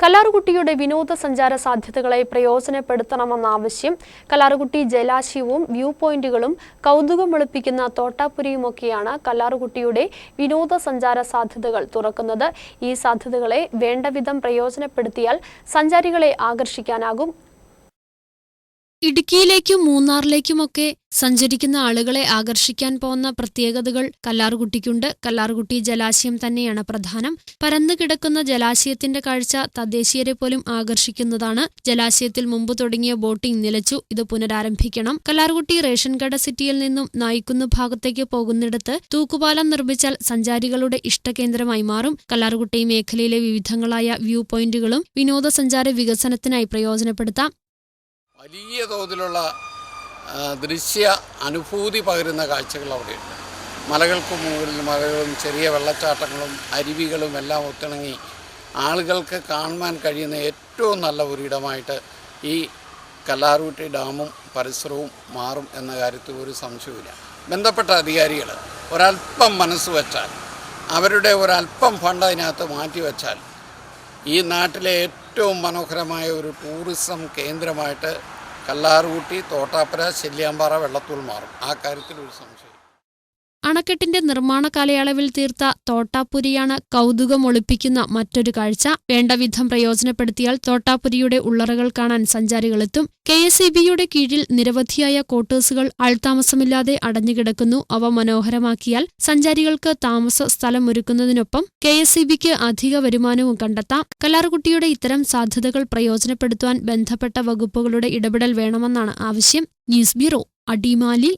കല്ലാറുകുട്ടിയുടെ വിനോദസഞ്ചാര സാധ്യതകളെ പ്രയോജനപ്പെടുത്തണമെന്ന ആവശ്യം കല്ലാറുകുട്ടി ജലാശയവും വ്യൂ പോയിന്റുകളും കൗതുകം വെളുപ്പിക്കുന്ന തോട്ടാപുരിയുമൊക്കെയാണ് കല്ലാറുകുട്ടിയുടെ വിനോദസഞ്ചാര സാധ്യതകൾ തുറക്കുന്നത്. ഈ സാധ്യതകളെ വേണ്ടവിധം പ്രയോജനപ്പെടുത്തിയാൽ സഞ്ചാരികളെ ആകർഷിക്കാനാകും ഇടുക്കിയിലേക്കും മൂന്നാറിലേക്കുമൊക്കെ സഞ്ചരിക്കുന്ന ആളുകളെ ആകർഷിക്കാൻ പോകുന്ന പ്രത്യേകതകൾ കല്ലാർകുട്ടിക്കുണ്ട്. കല്ലാർകുട്ടി ജലാശയം തന്നെയാണ് പ്രധാനം. പരന്നു കിടക്കുന്ന ജലാശയത്തിന്റെ കാഴ്ച തദ്ദേശീയരെ പോലും ആകർഷിക്കുന്നതാണ്. ജലാശയത്തിൽ മുമ്പ് തുടങ്ങിയ ബോട്ടിംഗ് നിലച്ചു. ഇത് പുനരാരംഭിക്കണം. കല്ലാർകുട്ടി റേഷൻ കട സിറ്റിയിൽ നിന്നും നായിക്കുന്ന് ഭാഗത്തേക്ക് പോകുന്നിടത്ത് തൂക്കുപാലം നിർമ്മിച്ചാൽ സഞ്ചാരികളുടെ ഇഷ്ടകേന്ദ്രമായി മാറും. കല്ലാർകുട്ടി മേഖലയിലെ വിവിധങ്ങളായ വ്യൂ പോയിന്റുകളും വിനോദസഞ്ചാര വികസനത്തിനായി പ്രയോജനപ്പെടുത്താം. വലിയ തോതിലുള്ള ദൃശ്യ അനുഭൂതി പകരുന്ന കാഴ്ചകൾ അവിടെയുണ്ട്. മലകൾക്ക് മുകളിൽ മലകളും ചെറിയ വെള്ളച്ചാട്ടങ്ങളും അരുവികളും എല്ലാം ഒത്തിണങ്ങി ആളുകൾക്ക് കാണുവാൻ കഴിയുന്ന ഏറ്റവും നല്ല ഒരിടമായിട്ട് ഈ കല്ലാറൂട്ടി ഡാമും പരിസരവും മാറും എന്ന കാര്യത്തിൽ ഒരു സംശയമില്ല ബന്ധപ്പെട്ട അധികാരികൾ ഒരല്പം മനസ്സ് വച്ചാൽ അവരുടെ ഒരല്പം ഫണ്ട് അതിനകത്ത് മാറ്റി വച്ചാൽ ഈ നാട്ടിലെ ഏറ്റവും മനോഹരമായ ഒരു ടൂറിസം കേന്ദ്രമായിട്ട് കല്ലാറുകുട്ടി തോട്ടാപ്പുര ശല്യാമ്പാറ വെള്ളത്തൂൾ മാറും. ആ കാര്യത്തിൽ ഒരു സംശയം. അണക്കെട്ടിന്റെ നിർമ്മാണ കാലയളവിൽ തീർത്ത തോട്ടാപ്പുരിയാണ് കൗതുകം ഒളിപ്പിക്കുന്ന മറ്റൊരു കാഴ്ച. വേണ്ടവിധം പ്രയോജനപ്പെടുത്തിയാൽ തോട്ടാപ്പുരിയുടെ ഉള്ളറകൾ കാണാൻ സഞ്ചാരികളെത്തും. കെ എസ് ഇ ബിയുടെ കീഴിൽ നിരവധിയായ ക്വാർട്ടേഴ്സുകൾ ആൾതാമസമില്ലാതെ അടഞ്ഞുകിടക്കുന്നു. അവ മനോഹരമാക്കിയാൽ സഞ്ചാരികൾക്ക് താമസ സ്ഥലം ഒരുക്കുന്നതിനൊപ്പം കെ എസ് ഇ ബിക്ക് അധിക വരുമാനവും കണ്ടെത്താം. കലാർകുട്ടിയുടെ ഇത്തരം സാധ്യതകൾ പ്രയോജനപ്പെടുത്തുവാൻ ബന്ധപ്പെട്ട വകുപ്പുകളുടെ ഇടപെടൽ വേണമെന്നാണ് ആവശ്യം. News bureau Adimali.